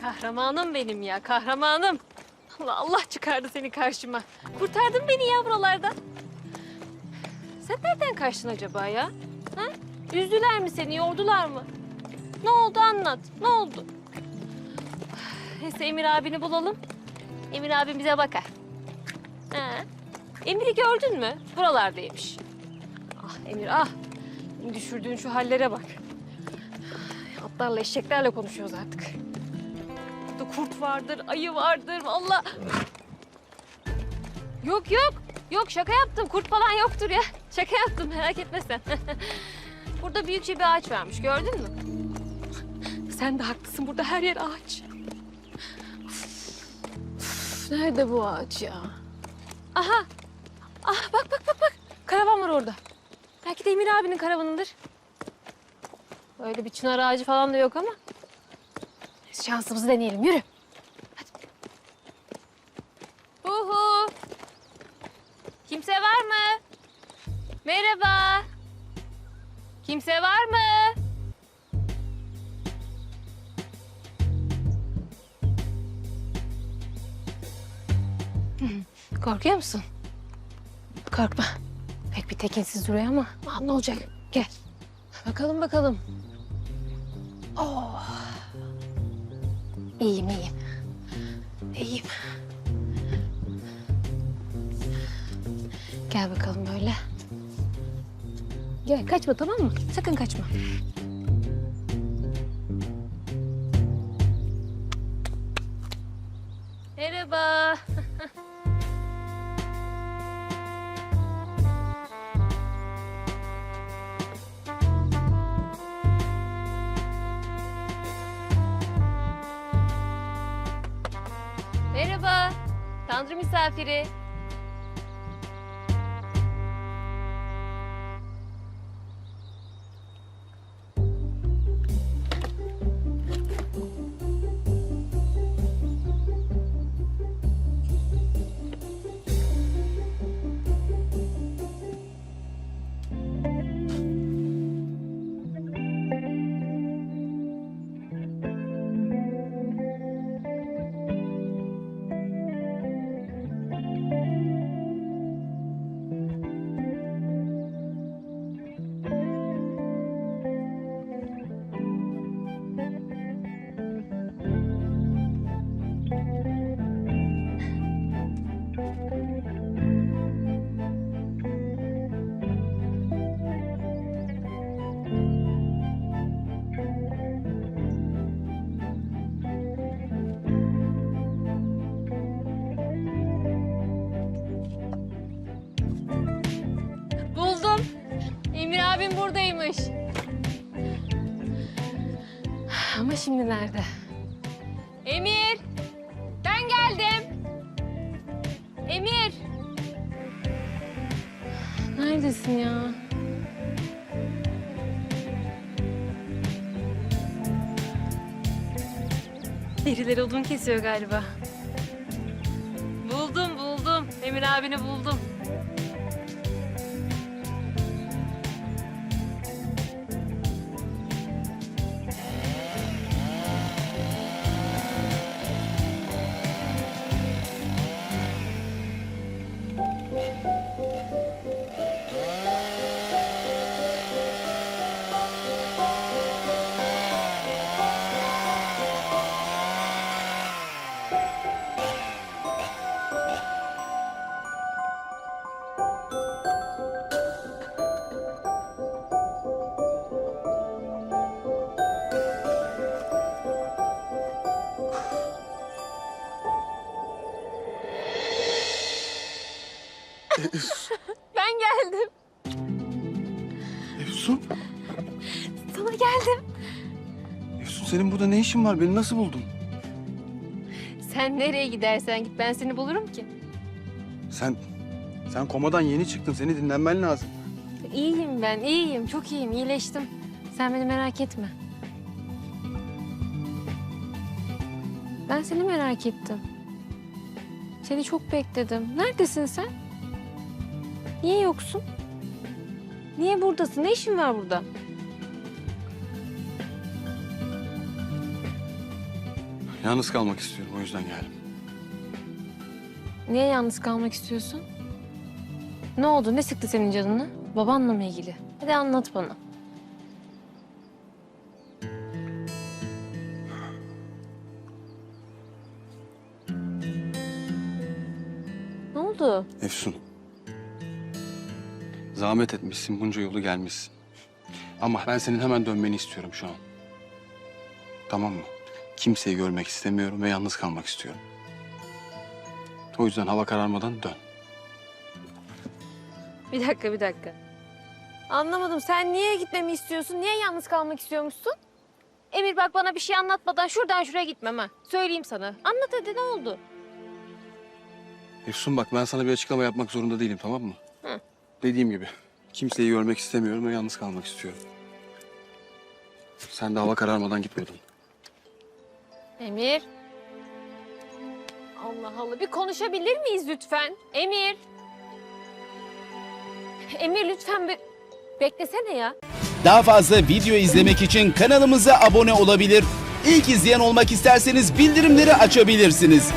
Kahramanım benim ya, kahramanım. Allah Allah çıkardı seni karşıma. Kurtardın beni ya buralardan. Sen nereden kaçtın acaba ya? Ha? Üzdüler mi seni, yordular mı? Ne oldu anlat, ne oldu? Neyse Emir abini bulalım. Emir abim bize bakar. Ha. Emir'i gördün mü? Buralardaymış. Ah Emir ah. Düşürdüğün şu hallere bak. Atlarla eşeklerle konuşuyoruz artık. Burada kurt vardır, ayı vardır valla. Yok yok. Yok şaka yaptım. Kurt falan yoktur ya. Şaka yaptım merak etme sen. Burada büyükçe bir ağaç varmış gördün mü? Sen de haklısın. Burada her yer ağaç. Nerede bu ağaç ya? Aha. Ah bak bak bak bak. Karavan var orada. Belki de Emir abinin karavanıdır. Öyle bir çınar ağacı falan da yok ama. Şansımızı deneyelim. Yürü. Hadi. Hu hu. Kimse var mı? Merhaba. Kimse var mı? Korkuyor musun? Korkma. Pek bir tekinsiz duruyor ama aa, ne olacak? Gel. Bakalım bakalım. Oh. İyiyim iyiyim. İyiyim. Gel bakalım böyle. Gel kaçma tamam mı? Sakın kaçma. Merhaba. Merhaba. Tanrı misafiri. Abim buradaymış. Ama şimdi nerede? Emir! Ben geldim. Emir! Neredesin ya? Birileri odun kesiyor galiba. Buldum, buldum. Emir abini buldum. Ben geldim. Efsun, Sana geldim. Efsun senin burada ne işin var? Beni nasıl buldun? Sen nereye gidersen git ben seni bulurum ki. Sen, sen komadan yeni çıktın. Seni dinlenmen lazım. İyiyim ben, iyiyim. Çok iyiyim, iyileştim. Sen beni merak etme. Ben seni merak ettim. Seni çok bekledim. Neredesin sen? Niye yoksun? Niye buradasın? Ne işin var burada? Yalnız kalmak istiyorum o yüzden geldim. Niye yalnız kalmak istiyorsun? Ne oldu? Ne sıktı senin canını? Babanla mı ilgili? Hadi anlat bana. Ne oldu? Efsun. Zahmet etmişsin, bunca yolu gelmişsin. Ama ben senin hemen dönmeni istiyorum şu an. Tamam mı? Kimseyi görmek istemiyorum ve yalnız kalmak istiyorum. O yüzden hava kararmadan dön. Bir dakika, bir dakika. Anlamadım. Sen niye gitmemi istiyorsun? Niye yalnız kalmak istiyormuşsun? Emir bak bana bir şey anlatmadan şuradan şuraya gitmem ha. Söyleyeyim sana. Anlat hadi ne oldu? Efsun bak ben sana bir açıklama yapmak zorunda değilim tamam mı? Dediğim gibi kimseyi görmek istemiyorum ve yalnız kalmak istiyorum. Sen de hava kararmadan gitmiyordun. Emir. Allah Allah bir konuşabilir miyiz lütfen? Emir. Emir lütfen bir beklesene ya. Daha fazla video izlemek için kanalımıza abone olabilir. İlk izleyen olmak isterseniz bildirimleri açabilirsiniz.